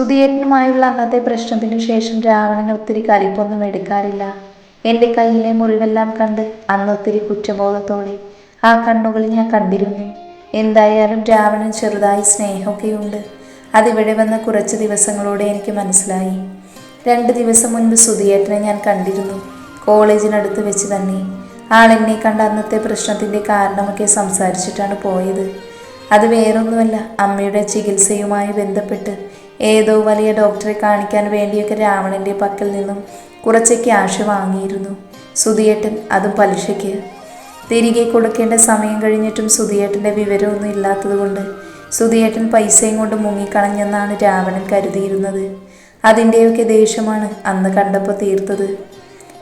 സുധീരനുമായുള്ള അന്നത്തെ പ്രശ്നത്തിനു ശേഷം രാവണൻ ഒത്തിരി കലിപ്പൊന്നും എടുക്കാറില്ല. എന്റെ കയ്യിലെ മുറിവെല്ലാം കണ്ട് അന്ന് ഒത്തിരി കുറ്റബോധത്തോടെ ആ കണ്ണുകളിൽ ഞാൻ കണ്ടിരുന്നു. എന്തായാലും രാവണൻ ചെറുതായി സ്നേഹമൊക്കെയുണ്ട്. അതിവിടെ വന്ന കുറച്ച് ദിവസങ്ങളോടെ എനിക്ക് മനസ്സിലായി. രണ്ട് ദിവസം മുൻപ് സുധിയേട്ടനെ ഞാൻ കണ്ടിരുന്നു. കോളേജിനടുത്ത് വെച്ച് തന്നെ. ആളെന്നെ കണ്ട അന്നത്തെ പ്രശ്നത്തിന്റെ കാരണമൊക്കെ സംസാരിച്ചിട്ടാണ് പോയത്. അത് വേറൊന്നുമല്ല അമ്മയുടെ ചികിത്സയുമായി ബന്ധപ്പെട്ട് ഏതോ വലിയ ഡോക്ടറെ കാണിക്കാൻ വേണ്ടിയൊക്കെ രാവണന്റെ പക്കൽ നിന്നും കുറച്ച് ക്യാഷ് വാങ്ങിയിരുന്നു. സുധിയേട്ടൻ അതും പലിശയ്ക്ക്. തിരികെ കൊടുക്കേണ്ട സമയം കഴിഞ്ഞിട്ടും സുധിയേട്ടന്റെ വിവരമൊന്നും ഇല്ലാത്തതുകൊണ്ട് സുധിയേട്ടൻ പൈസയും കൊണ്ട് മുങ്ങിക്കളഞ്ഞെന്നാണ് രാവണൻ കരുതിയിരുന്നത്. അതിന്റെയൊക്കെ ദേഷ്യമാണ് അന്ന് കണ്ടപ്പോൾ തീർത്തത്.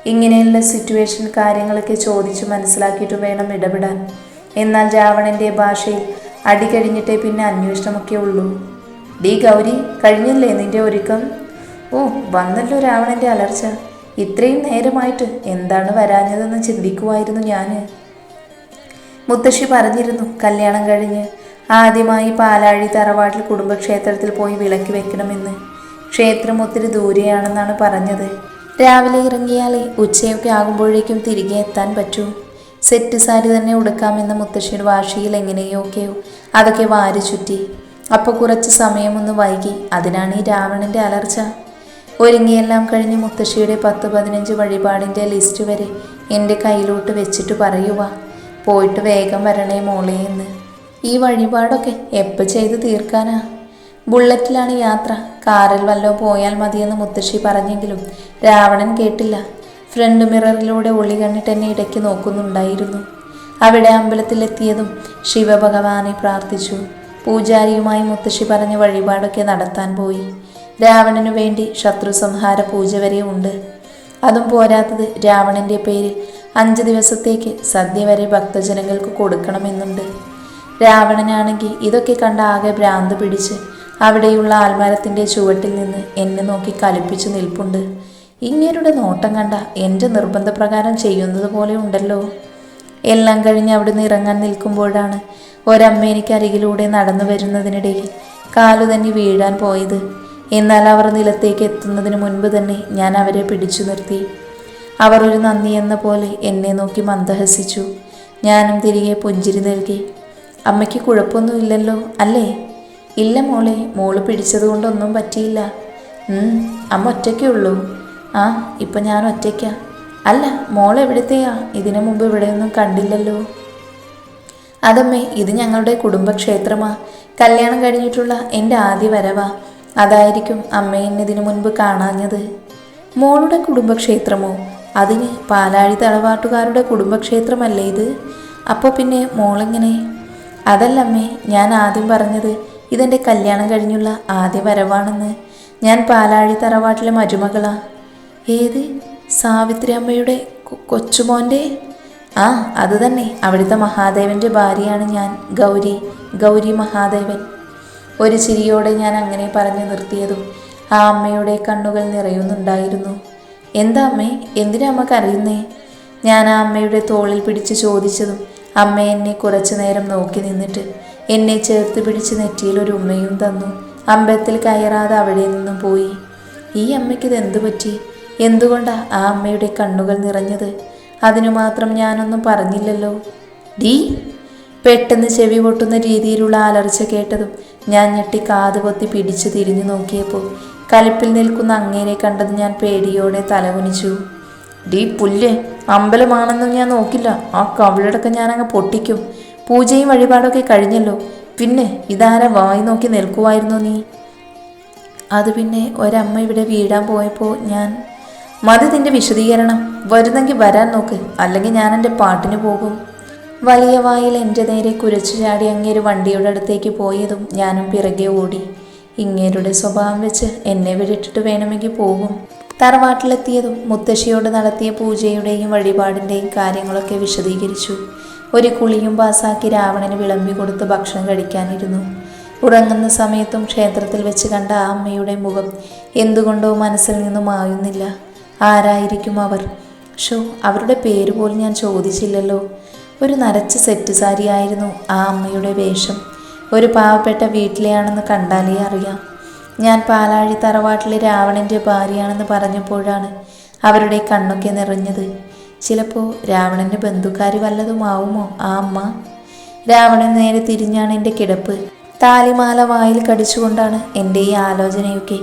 ഇങ്ങനെയുള്ള സിറ്റുവേഷൻ കാര്യങ്ങളൊക്കെ ചോദിച്ചു മനസ്സിലാക്കിയിട്ട് വേണം ഇടപെടാൻ. എന്നാൽ രാവണന്റെ ഭാഷയിൽ അടി കഴിഞ്ഞിട്ടേ പിന്നെ അന്വേഷണമൊക്കെ ഉള്ളൂ. ഡി ഗൗരി കഴിഞ്ഞില്ലേ നിന്റെ ഒരുക്കം? ഓ വന്നല്ലോ രാവണന്റെ അലർച്ച. ഇത്രയും നേരമായിട്ട് എന്താണ് വരാഞ്ഞതെന്ന് ചിന്തിക്കുമായിരുന്നു ഞാൻ മുത്തശ്ശി പറഞ്ഞിരുന്നു കല്യാണം കഴിഞ്ഞ് ആദ്യമായി പാലാഴി തറവാട്ടിൽ കുടുംബക്ഷേത്രത്തിൽ പോയി വിളക്ക് വെക്കണമെന്ന്. ക്ഷേത്രം ഒത്തിരി ദൂരെയാണെന്നാണ് പറഞ്ഞത്. രാവിലെ ഇറങ്ങിയാലേ ഉച്ചയൊക്കെ ആകുമ്പോഴേക്കും തിരികെ എത്താൻ പറ്റൂ. സെറ്റ് സാരി തന്നെ ഉടുക്കാമെന്ന മുത്തശ്ശിയുടെ വാശിയിൽ എങ്ങനെയൊക്കെയോ അതൊക്കെ വാരി ചുറ്റി അപ്പോൾ കുറച്ച് സമയമൊന്ന് വൈകി. അതിനാണ് ഈ രാവണന്റെ അലർച്ച. ഒരുങ്ങിയെല്ലാം കഴിഞ്ഞ് മുത്തശ്ശിയുടെ പത്ത് പതിനഞ്ച് വഴിപാടിന്റെ ലിസ്റ്റ് വരെ എന്റെ കയ്യിലോട്ട് വെച്ചിട്ട് പറയുക പോയിട്ട് വേഗം വരണേ മോളെ എന്ന്. ഈ വഴിപാടൊക്കെ എപ്പോൾ ചെയ്ത് തീർക്കാനാ? ബുള്ളറ്റിലാണ് യാത്ര. കാറിൽ വല്ലോ പോയാൽ മതിയെന്ന് മുത്തശ്ശി പറഞ്ഞെങ്കിലും രാവണൻ കേട്ടില്ല. ഫ്രണ്ട് മിററിലൂടെ ഒളി കണ്ണിട്ട് എന്നെ ഇടയ്ക്ക് നോക്കുന്നുണ്ടായിരുന്നു. അവിടെ അമ്പലത്തിലെത്തിയതും ശിവഭഗവാനെ പ്രാർത്ഥിച്ചു. പൂജാരിയുമായി മുത്തശ്ശി പറഞ്ഞ് വഴിപാടൊക്കെ നടത്താൻ പോയി. രാവണനു വേണ്ടി ശത്രു സംഹാര പൂജ വരെ ഉണ്ട്. അതും പോരാത്തത് രാവണന്റെ പേരിൽ അഞ്ച് ദിവസത്തേക്ക് സദ്യ വരെ ഭക്തജനങ്ങൾക്ക് കൊടുക്കണമെന്നുണ്ട്. രാവണനാണെങ്കിൽ ഇതൊക്കെ കണ്ട ആകെ ഭ്രാന്ത് പിടിച്ച് അവിടെയുള്ള ആൽമരത്തിന്റെ ചുവട്ടിൽ നിന്ന് എന്നെ നോക്കി കലിപ്പിച്ചു നിൽപ്പുണ്ട്. ഇങ്ങേരുടെ നോട്ടം കണ്ട എന്റെ നിർബന്ധപ്രകാരം ചെയ്യുന്നത് പോലെ ഉണ്ടല്ലോ. എല്ലാം കഴിഞ്ഞ് അവിടുന്ന് ഇറങ്ങാൻ നിൽക്കുമ്പോഴാണ് ഒരമ്മ എനിക്ക് അരികിലൂടെ നടന്നു വരുന്നതിനിടയിൽ കാലു തന്നെ വീഴാൻ പോയത്. എന്നാൽ അവർ നിലത്തേക്ക് എത്തുന്നതിന് മുൻപ് തന്നെ ഞാൻ അവരെ പിടിച്ചു നിർത്തി. അവർ ഒരു നന്ദി എന്ന പോലെ എന്നെ നോക്കി മന്ദഹസിച്ചു. ഞാനും തിരികെ പുഞ്ചിരി നൽകി. അമ്മയ്ക്ക് കുഴപ്പമൊന്നുമില്ലല്ലോ അല്ലേ? ഇല്ല മോളെ മോൾ പിടിച്ചതുകൊണ്ടൊന്നും പറ്റിയില്ല. അമ്മ ഒറ്റയ്ക്കേ ഉള്ളൂ. ആ ഇപ്പം ഞാൻ ഒറ്റയ്ക്കാ. അല്ല മോൾ എവിടത്തെയാ? ഇതിനു മുമ്പ് ഇവിടെയൊന്നും കണ്ടില്ലല്ലോ. അതമ്മേ ഇത് ഞങ്ങളുടെ കുടുംബക്ഷേത്രമാ. കല്യാണം കഴിഞ്ഞിട്ടുള്ള എന്റെ ആദ്യ വരവാ. അതായിരിക്കും അമ്മയെന്നെ ഇതിനു മുൻപ് കാണാഞ്ഞത്. മോളുടെ കുടുംബക്ഷേത്രമോ? അതിന് പാലാഴി തളവാട്ടുകാരുടെ കുടുംബക്ഷേത്രമല്ലേ ഇത്? അപ്പോൾ പിന്നെ മോളെങ്ങനെ? അതല്ലമ്മേ ഞാൻ ആദ്യം പറഞ്ഞത് ഇതെന്റെ കല്യാണം കഴിഞ്ഞുള്ള ആദ്യ വരവാണെന്ന്. ഞാൻ പാലാഴി തറവാട്ടിലെ മരുമകളാ. ഏത്? സാവിത്രി അമ്മയുടെ കൊച്ചുമോന്റെ? ആ അത് തന്നെ. അവിടുത്തെ മഹാദേവന്റെ ഭാര്യയാണ് ഞാൻ ഗൗരി ഗൗരി മഹാദേവൻ. ഒരു ചിരിയോടെ ഞാൻ അങ്ങനെ പറഞ്ഞു നിർത്തിയതും ആ അമ്മയുടെ കണ്ണുകൾ നിറയുന്നുണ്ടായിരുന്നു. എന്താ അമ്മേ? എന്തിനാ അമ്മ കരയുന്നേ? ഞാൻ ആ അമ്മയുടെ തോളിൽ പിടിച്ച് ചോദിച്ചതും അമ്മ എന്നെ കുറച്ചു നേരം നോക്കി നിന്നിട്ട് എന്നെ ചേർത്ത് പിടിച്ച് നെറ്റിയിൽ ഒരു ഉമ്മയും തന്നു. അമ്പലത്തിൽ കയറാതെ അവിടെ നിന്നും പോയി. ഈ അമ്മയ്ക്ക് ഇത് എന്തു പറ്റി? എന്തുകൊണ്ടാ ആ അമ്മയുടെ കണ്ണുകൾ നിറഞ്ഞത്? അതിനു മാത്രം ഞാനൊന്നും പറഞ്ഞില്ലല്ലോ. ഡീ പെട്ടെന്ന് ചെവി പൊട്ടുന്ന രീതിയിലുള്ള അലർച്ച കേട്ടതും ഞാൻ ഞെട്ടി കാത് പൊത്തി പിടിച്ചു തിരിഞ്ഞു നോക്കിയപ്പോൾ കലിപ്പിൽ നിൽക്കുന്ന അങ്ങേരെ കണ്ടത് ഞാൻ പേടിയോടെ തലകുനിച്ചു. ഡീ പുല്ല് അമ്പലമാണെന്നും ഞാൻ നോക്കില്ല. ആ കവിളടക്കം ഞാനങ്ങ് പൊട്ടിക്കും. പൂജയും വഴിപാടൊക്കെ കഴിഞ്ഞല്ലോ. പിന്നെ ഇതാരാ വായി നോക്കി നിൽക്കുമായിരുന്നു നീ? അത് പിന്നെ ഒരമ്മ ഇവിടെ വീടാൻ പോയപ്പോൾ ഞാൻ മതി നിന്റെ വിശദീകരണം വരുന്നെങ്കിൽ വരാൻ നോക്ക്. അല്ലെങ്കിൽ ഞാൻ എന്റെ പാട്ടിന് പോകും. വലിയ വായിൽ എന്റെ നേരെ കുരച്ചു ചാടി അങ്ങേര് വണ്ടിയുടെ അടുത്തേക്ക് പോയതും ഞാനും പിറകെ ഓടി. ഇങ്ങേരുടെ സ്വഭാവം വെച്ച് എന്നെ വിട്ടിട്ട് വേണമെങ്കിൽ പോകും. തറവാട്ടിലെത്തിയതും മുത്തശ്ശിയോട് നടത്തിയ പൂജയുടെയും വഴിപാടിന്റെയും കാര്യങ്ങളൊക്കെ വിശദീകരിച്ചു. ഒരു കുളിയും പാസാക്കി രാവണന് വിളമ്പി കൊടുത്ത് ഭക്ഷണം കഴിക്കാനിരുന്നു. ഉറങ്ങുന്ന സമയത്തും ക്ഷേത്രത്തിൽ വെച്ച് കണ്ട ആ അമ്മയുടെ മുഖം എന്തുകൊണ്ടോ മനസ്സിൽ നിന്നും മായുന്നില്ല. ആരായിരിക്കും അവർ? ഷോ അവരുടെ പേര് പോലും ഞാൻ ചോദിച്ചില്ലല്ലോ. ഒരു നരച്ച സെറ്റ് സാരിയായിരുന്നു ആ അമ്മയുടെ വേഷം. ഒരു പാവപ്പെട്ട വീട്ടിലെയാണെന്ന് കണ്ടാലേ അറിയാം. ഞാൻ പാലാഴി തറവാട്ടിലെ രാവണന്റെ ഭാര്യയാണെന്ന് പറഞ്ഞപ്പോഴാണ് അവരുടെ കണ്ണൊക്കെ നിറഞ്ഞത്. ചിലപ്പോൾ രാവണന്റെ ബന്ധുക്കാർ വല്ലതുമാവുമോ ആ അമ്മ? രാവണൻ നേരെ തിരിഞ്ഞാണ് എന്റെ കിടപ്പ്. താലിമാല വായിൽ കടിച്ചുകൊണ്ടാണ് എന്റെ ഈ ആലോചനയൊക്കെ.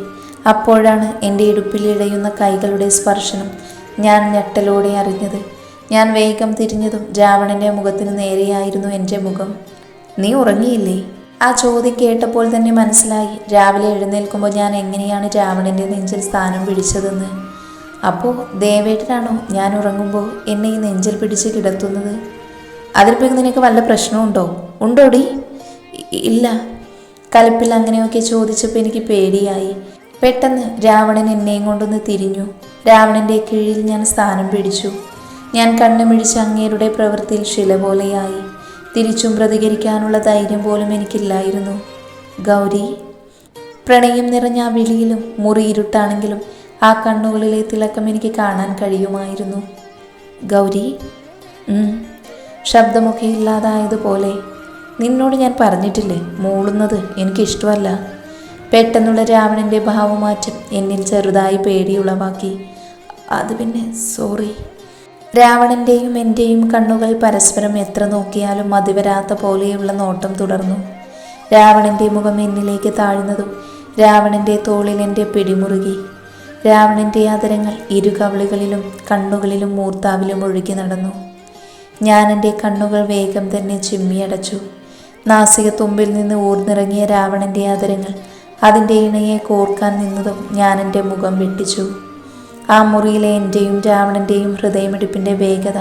അപ്പോഴാണ് എന്റെ ഇടുപ്പിൽ ഇടയുന്ന കൈകളുടെ സ്പർശനം ഞാൻ ഞെട്ടലോടെ അറിഞ്ഞത്. ഞാൻ വേഗം തിരിഞ്ഞതും രാവണന്റെ മുഖത്തിന് നേരെയായിരുന്നു എന്റെ മുഖം. നീ ഉറങ്ങിയില്ലേ? ആ ചോദ്യം കേട്ടപ്പോൾ തന്നെ മനസ്സിലായി. രാവിലെ എഴുന്നേൽക്കുമ്പോൾ ഞാൻ എങ്ങനെയാണ് രാവണന്റെ നെഞ്ചിൽ സ്ഥാനം പിടിച്ചതെന്ന്. അപ്പോൾ ദേവേട്ടനാണോ ഞാൻ ഉറങ്ങുമ്പോൾ എന്നെ ഈ നെഞ്ചിൽ പിടിച്ച് കിടത്തുന്നത്? അതിലിപ്പോൾ നിനക്ക് വല്ല പ്രശ്നമുണ്ടോ? ഉണ്ടോടി? ഇല്ല. കലപ്പിൽ അങ്ങനെയൊക്കെ ചോദിച്ചപ്പോൾ എനിക്ക് പേടിയായി. പെട്ടെന്ന് രാവണൻ എന്നെയും കൊണ്ടൊന്ന് തിരിഞ്ഞു. രാവണന്റെ കീഴിൽ ഞാൻ സ്ഥാനം പിടിച്ചു. ഞാൻ കണ്ണുമിഴിച്ച് അങ്ങേരുടെ പ്രവൃത്തിയിൽ ശില പോലെയായി. തിരിച്ചും പ്രതികരിക്കാനുള്ള ധൈര്യം പോലും എനിക്കില്ലായിരുന്നു. ഗൗരി പ്രണയം നിറഞ്ഞ ആ വിളിയിലും മുറി ഇരുട്ടാണെങ്കിലും ആ കണ്ണുകളിലെ തിളക്കം എനിക്ക് കാണാൻ കഴിയുമായിരുന്നു. ഗൗരി. ശബ്ദമൊക്കെ ഇല്ലാതായതുപോലെ നിന്നോട് ഞാൻ പറഞ്ഞിട്ടില്ലേ? മൂളുന്നത് എനിക്കിഷ്ടമല്ല. പെട്ടെന്നുള്ള രാവണന്റെ ഭാവമാറ്റം എന്നിൽ ചെറുതായി പേടി ഉളവാക്കി. അത് പിന്നെ സോറി രാവണന്റെയും എന്റെയും കണ്ണുകൾ പരസ്പരം എത്ര നോക്കിയാലും മതിവരാത്ത പോലെയുള്ള നോട്ടം തുടർന്നു. രാവണന്റെ മുഖം എന്നിലേക്ക് താഴ്ന്നതും രാവണന്റെ തോളിൽ എന്റെ പിടിമുറുകി. രാവണന്റെ ആദരങ്ങൾ ഇരുകവളുകളിലും കണ്ണുകളിലും മൂർത്താവിലും ഒഴുകി നടന്നു. ഞാൻ എന്റെ കണ്ണുകൾ വേഗം തന്നെ ചിമ്മിയടച്ചു. നാസിക തുമ്പിൽ നിന്ന് ഊർന്നിറങ്ങിയ രാവണന്റെ ആദരങ്ങൾ അതിന്റെ ഇണയെ കോർക്കാൻ നിന്നതും ഞാൻ എന്റെ മുഖം വെട്ടിച്ചു. ആ മുറിയിലെ എന്റെയും രാവണന്റെയും ഹൃദയമിടിപ്പിന്റെ വേഗത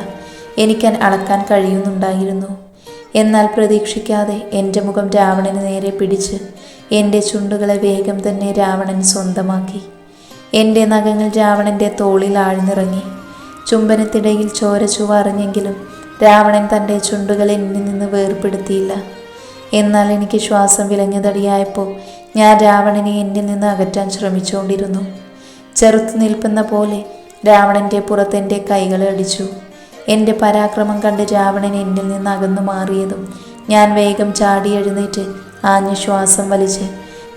എനിക്ക് അളക്കാൻ കഴിയുന്നുണ്ടായിരുന്നു. എന്നാൽ പ്രതീക്ഷിക്കാതെ എന്റെ മുഖം രാവണന് നേരെ പിടിച്ച് എന്റെ ചുണ്ടുകളെ വേഗം തന്നെ രാവണൻ സ്വന്തമാക്കി. എന്റെ നഖങ്ങൾ രാവണന്റെ തോളിൽ ആഴ്ന്നിറങ്ങി. ചുംബനത്തിടയിൽ ചോര ചുവറിഞ്ഞെങ്കിലും രാവണൻ തന്റെ ചുണ്ടുകൾ എന്നിൽ നിന്ന് വേർപ്പെടുത്തിയില്ല. എന്നാൽ എനിക്ക് ശ്വാസം വിലഞ്ഞതടിയായപ്പോൾ ഞാൻ രാവണനെ എന്നിൽ നിന്ന് അകറ്റാൻ ശ്രമിച്ചുകൊണ്ടിരുന്നു. ചെറുത്തു നിൽക്കുന്ന പോലെ രാവണന്റെ പുറത്ത് എന്റെ കൈകൾ അടിച്ചു. എന്റെ പരാക്രമം കണ്ട് രാവണൻ എന്നിൽ നിന്ന് അകന്നു മാറിയതും ഞാൻ വേഗം ചാടി എഴുന്നേറ്റ് ആഞ്ഞു ശ്വാസം വലിച്ച്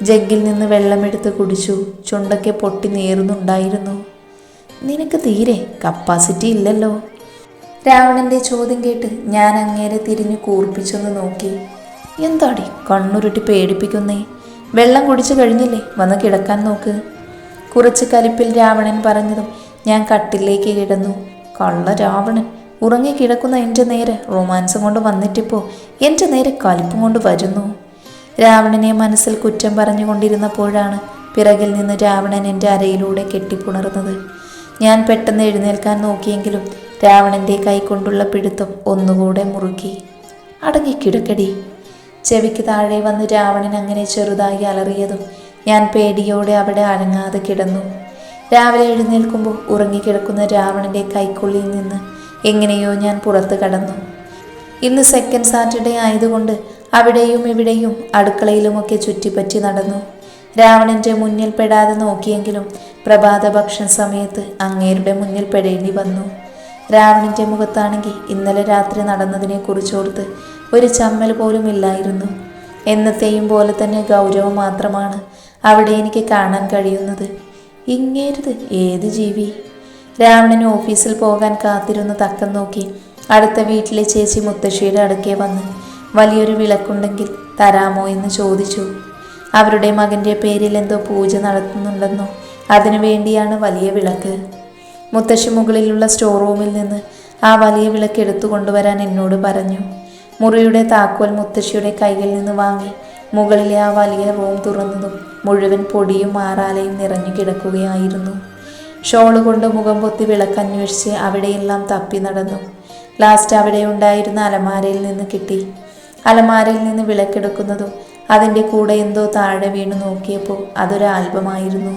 ജഗ്ഗിൽ നിന്ന് വെള്ളമെടുത്ത് കുടിച്ചു. ചുണ്ടൊക്കെ പൊട്ടി നേറുന്നുണ്ടായിരുന്നു നിനക്ക് തീരെ കപ്പാസിറ്റി ഇല്ലല്ലോ. രാവണന്റെ ചോദ്യം കേട്ട് ഞാൻ അങ്ങേരെ തിരിഞ്ഞു കൂർപ്പിച്ചൊന്ന് നോക്കി. എന്താടി കണ്ണുരുട്ടി പേടിപ്പിക്കുന്നേ? വെള്ളം കുടിച്ചു കഴിഞ്ഞില്ലേ? വന്ന് കിടക്കാൻ നോക്ക്. കുറച്ച് കലിപ്പിൽ രാവണൻ പറഞ്ഞതും ഞാൻ കട്ടിലേക്ക് കിടന്നു. കള്ള രാവണൻ ഉറങ്ങിക്കിടക്കുന്ന എന്റെ നേരെ റൊമാൻസും കൊണ്ട് വന്നിട്ടിപ്പോൾ എന്റെ നേരെ കലിപ്പും കൊണ്ട് വരുന്നു. രാവണനെ മനസ്സിൽ കുറ്റം പറഞ്ഞുകൊണ്ടിരുന്നപ്പോഴാണ് പിറകിൽ നിന്ന് രാവണൻ എന്റെ അരയിലൂടെ കെട്ടിപ്പുണർന്നത്. ഞാൻ പെട്ടെന്ന് എഴുന്നേൽക്കാൻ നോക്കിയെങ്കിലും രാവണന്റെ കൈ കൊണ്ടുള്ള പിടുത്തം ഒന്നുകൂടെ മുറുക്കി. അടങ്ങി കിടക്കടി ചെവിക്ക് താഴെ വന്ന് രാവണൻ അങ്ങനെ ചെറുതായി അലറിയതും ഞാൻ പേടിയോടെ അവിടെ അനങ്ങാതെ കിടന്നു. രാവിലെ എഴുന്നേൽക്കുമ്പോൾ ഉറങ്ങിക്കിടക്കുന്ന രാവണന്റെ കൈക്കുള്ളിൽ നിന്ന് എങ്ങനെയോ ഞാൻ പുറത്ത് കടന്നു. ഇന്ന് സെക്കൻഡ് സാറ്റർഡേ ആയതുകൊണ്ട് അവിടെയും ഇവിടെയും അടുക്കളയിലുമൊക്കെ ചുറ്റിപ്പറ്റി നടന്നു. രാവണന്റെ മുന്നിൽ പെടാതെ നോക്കിയെങ്കിലും പ്രഭാത ഭക്ഷണ സമയത്ത് അങ്ങേരുടെ മുന്നിൽ പെടേണ്ടി വന്നു. രാവണന്റെ മുഖത്താണെങ്കിൽ ഇന്നലെ രാത്രി നടന്നതിനെ കുറിച്ചോർത്ത് ഒരു ചമ്മൽ പോലും ഇല്ലായിരുന്നു. എന്നത്തെയും പോലെ തന്നെ ഗൗരവം മാത്രമാണ് അവിടെ എനിക്ക് കാണാൻ കഴിയുന്നത്. ഇങ്ങേരുത് ഏത് ജീവി? രാവണൻ ഓഫീസിൽ പോകാൻ കാത്തിരുന്ന് തക്കം നോക്കി അടുത്ത വീട്ടിലെ ചേച്ചി മുത്തശ്ശിയുടെ അടുക്കെ വന്ന് വലിയൊരു വിളക്കുണ്ടെങ്കിൽ തരാമോ എന്ന് ചോദിച്ചു. അവരുടെ മകന്റെ പേരിൽ എന്തോ പൂജ നടത്തുന്നുണ്ടെന്നോ അതിനു വേണ്ടിയാണ് വലിയ വിളക്ക്. മുത്തശ്ശി മുകളിലുള്ള സ്റ്റോർ റൂമിൽ നിന്ന് ആ വലിയ വിളക്ക് എടുത്തു കൊണ്ടുവരാൻ എന്നോട് പറഞ്ഞു. മുറിയുടെ താക്കോൽ മുത്തശ്ശിയുടെ കയ്യിൽ നിന്ന് വാങ്ങി. മുകളിലെ ആ വലിയ റൂം തുറന്നതും മുഴുവൻ പൊടിയും മാറാലയും നിറഞ്ഞു കിടക്കുകയായിരുന്നു. ഷോൾ കൊണ്ട് മുഖം പൊത്തി വിളക്കന്വേഷിച്ച് അവിടെയെല്ലാം തപ്പി നടന്നു. ലാസ്റ്റ് അവിടെ ഉണ്ടായിരുന്ന അലമാരയിൽ നിന്ന് കിട്ടി. അലമാരയിൽ നിന്ന് വിളക്കെടുക്കുന്നതും അതിന്റെ കൂടെ എന്തോ താഴെ വീണ് നോക്കിയപ്പോൾ അതൊരു ആൽബമായിരുന്നു.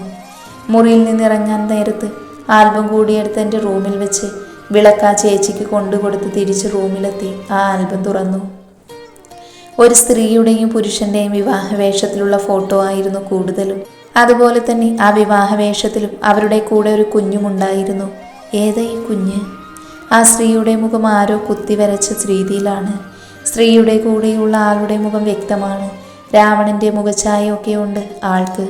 മുറിയിൽ നിന്നിറങ്ങാൻ നേരത്ത് ആൽബം കൂടിയെടുത്ത് എന്റെ റൂമിൽ വെച്ച് വിളക്ക് ആ ചേച്ചിക്ക് കൊണ്ടുകൊടുത്ത് തിരിച്ച് റൂമിലെത്തി. ആ ആൽബം തുറന്നു. ഒരു സ്ത്രീയുടെയും പുരുഷന്റെയും വിവാഹവേഷത്തിലുള്ള ഫോട്ടോ ആയിരുന്നു കൂടുതലും. അതുപോലെ തന്നെ ആ വിവാഹവേഷത്തിലും അവരുടെ കൂടെ ഒരു കുഞ്ഞുമുണ്ടായിരുന്നു. ഏതാ ഈ കുഞ്ഞ്? ആ സ്ത്രീയുടെ മുഖം ആരോ കുത്തിവരച്ച രീതിയിലാണ് സ്ത്രീയുടെ കൂടെയുള്ള ആളുടെ മുഖം വ്യക്തമാണ്. രാവണന്റെ മുഖഛായയൊക്കെ ഉണ്ട് ആൾക്ക്.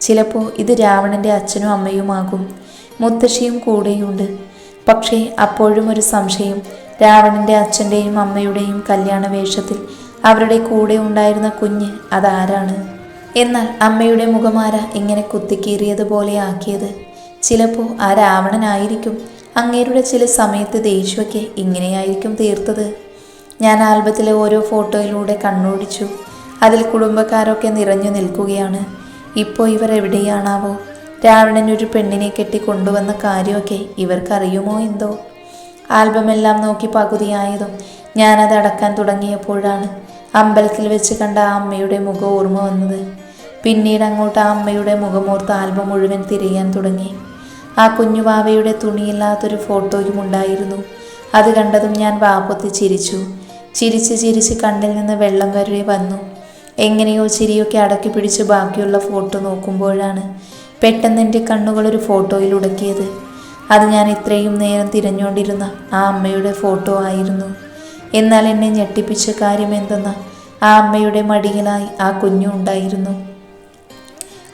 ചിലപ്പോൾ ഇത് രാവണന്റെ അച്ഛനും അമ്മയുമാകും. മുത്തശ്ശിയും കൂടെയുണ്ട്. പക്ഷേ അപ്പോഴും ഒരു സംശയം. രാവണന്റെ അച്ഛന്റെയും അമ്മയുടെയും കല്യാണ വേഷത്തിൽ അവരുടെ കൂടെ ഉണ്ടായിരുന്ന കുഞ്ഞ് അതാരാണ്? എന്നാൽ അമ്മയുടെ മുഖമാര ഇങ്ങനെ കുത്തിക്കീറിയതുപോലെ ആക്കിയത്. ചിലപ്പോൾ ആ രാവണനായിരിക്കും. അങ്ങേരുടെ ചില സമയത്ത് ദേഷ്യമൊക്കെ ഇങ്ങനെയായിരിക്കും തീർത്തത്. ഞാൻ ആൽബത്തിലെ ഓരോ ഫോട്ടോയിലൂടെ കണ്ണോടിച്ചു. അതിൽ കുടുംബക്കാരൊക്കെ നിറഞ്ഞു നിൽക്കുകയാണ്. ഇപ്പോൾ ഇവർ എവിടെയാണാവോ? രാവണൻ ഒരു പെണ്ണിനെ കെട്ടി കൊണ്ടുവന്ന കാര്യമൊക്കെ ഇവർക്കറിയുമോ എന്തോ? ആൽബമെല്ലാം നോക്കി പകുതിയായതും ഞാനത് അടക്കാൻ തുടങ്ങിയപ്പോഴാണ് അമ്പലത്തിൽ വെച്ച് കണ്ട ആ അമ്മയുടെ മുഖം ഓർമ്മ വന്നത്. പിന്നീട് അങ്ങോട്ട് ആ അമ്മയുടെ മുഖമോർത്ത് ആൽബം മുഴുവൻ തിരയാൻ തുടങ്ങി. ആ കുഞ്ഞുവാവയുടെ തുണിയില്ലാത്തൊരു ഫോട്ടോയും ഉണ്ടായിരുന്നു. അത് കണ്ടതും ഞാൻ വാപ്പൊത്തി ചിരിച്ചു. ചിരിച്ച് ചിരിച്ച് കണ്ണിൽ നിന്ന് വെള്ളം കരുവി വന്നു. എങ്ങനെയോ ചിരിയൊക്കെ അടക്കി പിടിച്ച് ബാക്കിയുള്ള ഫോട്ടോ നോക്കുമ്പോഴാണ് പെട്ടെന്ന് എന്റെ കണ്ണുകൾ ഒരു ഫോട്ടോയിൽ ഉടക്കിയത്. അത് ഞാൻ ഇത്രയും നേരം തിരഞ്ഞുകൊണ്ടിരുന്ന ആ അമ്മയുടെ ഫോട്ടോ ആയിരുന്നു. എന്നാൽ എന്നെ ഞെട്ടിപ്പിച്ച കാര്യം എന്തെന്ന ആ അമ്മയുടെ മടിയിലായി ആ കുഞ്ഞു ഉണ്ടായിരുന്നു.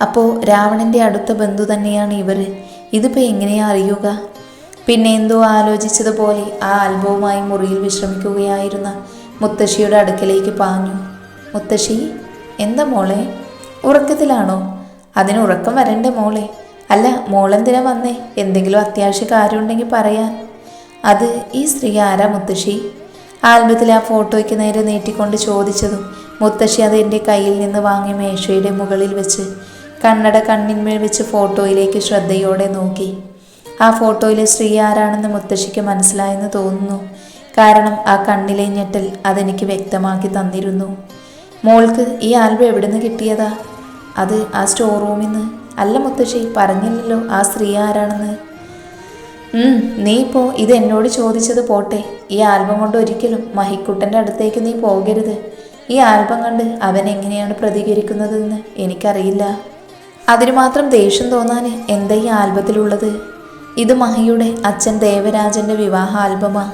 അപ്പോൾ രാവണന്റെ അടുത്ത ബന്ധു തന്നെയാണ് ഇവർ ഇതിപ്പോൾ എങ്ങനെയാ അറിയുക? പിന്നെ എന്തോ ആലോചിച്ചതുപോലെ ആ ആൽബവുമായി മുറിയിൽ വിശ്രമിക്കുകയായിരുന്ന മുത്തശ്ശിയുടെ അടുക്കലേക്ക് പാഞ്ഞു. മുത്തശ്ശി എന്താ മോളെ? ഉറക്കത്തിലാണോ? അതിന് ഉറക്കം വരണ്ടേ മോളെ? അല്ല മോളെന്തിനാ വന്നേ? എന്തെങ്കിലും അത്യാവശ്യ കാര്യമുണ്ടെങ്കിൽ പറയാൻ. അത് ഈ സ്ത്രീ ആരാ മുത്തശ്ശി? ആൽബത്തിലെ ആ ഫോട്ടോയ്ക്ക് നേരെ നീട്ടിക്കൊണ്ട് ചോദിച്ചതും മുത്തശ്ശി അത് എന്റെ കയ്യിൽ നിന്ന് വാങ്ങി മേശയുടെ മുകളിൽ വെച്ച് കണ്ണട കണ്ണിന്മേൽ വെച്ച് ഫോട്ടോയിലേക്ക് ശ്രദ്ധയോടെ നോക്കി. ആ ഫോട്ടോയിലെ സ്ത്രീ ആരാണെന്ന് മുത്തശ്ശിക്ക് മനസ്സിലായെന്ന് തോന്നുന്നു. കാരണം ആ കണ്ണിലെ ഞെട്ടൽ അതെനിക്ക് വ്യക്തമാക്കി തന്നിരുന്നു. മോൾക്ക് ഈ ആൽബം എവിടെ നിന്ന് കിട്ടിയതാ? അത് ആ സ്റ്റോർ റൂമിൽ നിന്ന് അല്ല മുത്തശ്ശി പറഞ്ഞില്ലല്ലോ ആ സ്ത്രീ ആരാണെന്ന്. നീ ഇപ്പോൾ ഇത് എന്നോട് ചോദിച്ചത് പോട്ടെ. ഈ ആൽബം കൊണ്ട് ഒരിക്കലും മഹിക്കുട്ടന്റെ അടുത്തേക്ക് നീ പോകരുത്. ഈ ആൽബം കണ്ട് അവൻ എങ്ങനെയാണ് പ്രതികരിക്കുന്നതെന്ന് എനിക്കറിയില്ല. അതിന് മാത്രം ദേഷ്യം തോന്നാൻ എന്താ ഈ ആൽബത്തിലുള്ളത്? ഇത് മഹിയുടെ അച്ഛൻ ദേവരാജന്റെ വിവാഹ ആൽബമാ.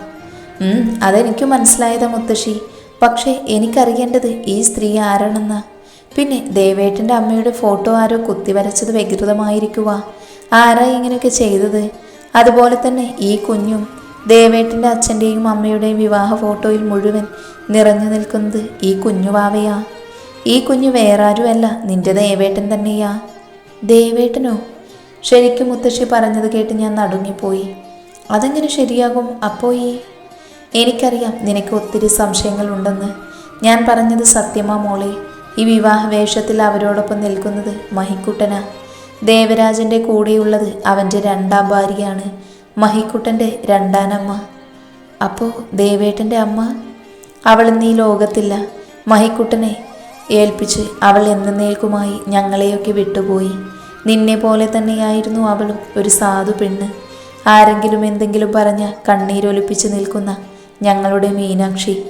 അതെനിക്ക് മനസ്സിലായതാ മുത്തശ്ശി. പക്ഷേ എനിക്കറിയേണ്ടത് ഈ സ്ത്രീ ആരാണെന്നാ. പിന്നെ ദേവേട്ടന്റെ അമ്മയുടെ ഫോട്ടോ ആരോ കുത്തി വരച്ചത് വികൃതമായിരിക്കുക ആരാ ഇങ്ങനെയൊക്കെ ചെയ്തത്? അതുപോലെ തന്നെ ഈ കുഞ്ഞും ദേവേട്ടന്റെ അച്ഛന്റെയും അമ്മയുടെയും വിവാഹ ഫോട്ടോയിൽ മുഴുവൻ നിറഞ്ഞു നിൽക്കുന്നത് ഈ കുഞ്ഞുവാവയാ ഈ കുഞ്ഞു വേറാരുമല്ല നിന്റെ ദേവേട്ടൻ തന്നെയാ. ദേവേട്ടനോ? ശരിക്കും മുത്തശ്ശി പറഞ്ഞത് കേട്ട് ഞാൻ നടുങ്ങിപ്പോയി. അതെങ്ങനെ ശരിയാകും അപ്പോൾ ഈ? എനിക്കറിയാം നിനക്ക് ഒത്തിരി സംശയങ്ങളുണ്ടെന്ന്. ഞാൻ പറഞ്ഞത് സത്യമാ മോളെ. ഈ വിവാഹ വേഷത്തിൽ അവരോടൊപ്പം നിൽക്കുന്നത് മഹിക്കുട്ടനാ. ദേവരാജന്റെ കൂടെയുള്ളത് അവന്റെ രണ്ടാം ഭാര്യയാണ് മഹിക്കുട്ടന്റെ രണ്ടാനമ്മ. അപ്പോൾ ദേവേട്ടന്റെ അമ്മ? അവൾ ഇന്ന് ഈ ലോകത്തില്ല. മഹിക്കുട്ടനെ ഏൽപ്പിച്ച് അവൾ എന്നേക്കുമായി ഞങ്ങളെയൊക്കെ വിട്ടുപോയി. നിന്നെ പോലെ തന്നെയായിരുന്നു അവളും ഒരു സാധു പെണ്ണ്. ആരെങ്കിലും എന്തെങ്കിലും പറഞ്ഞ കണ്ണീരൊലിപ്പിച്ച് നിൽക്കുന്ന ഞങ്ങളുടെ മീനാക്ഷി.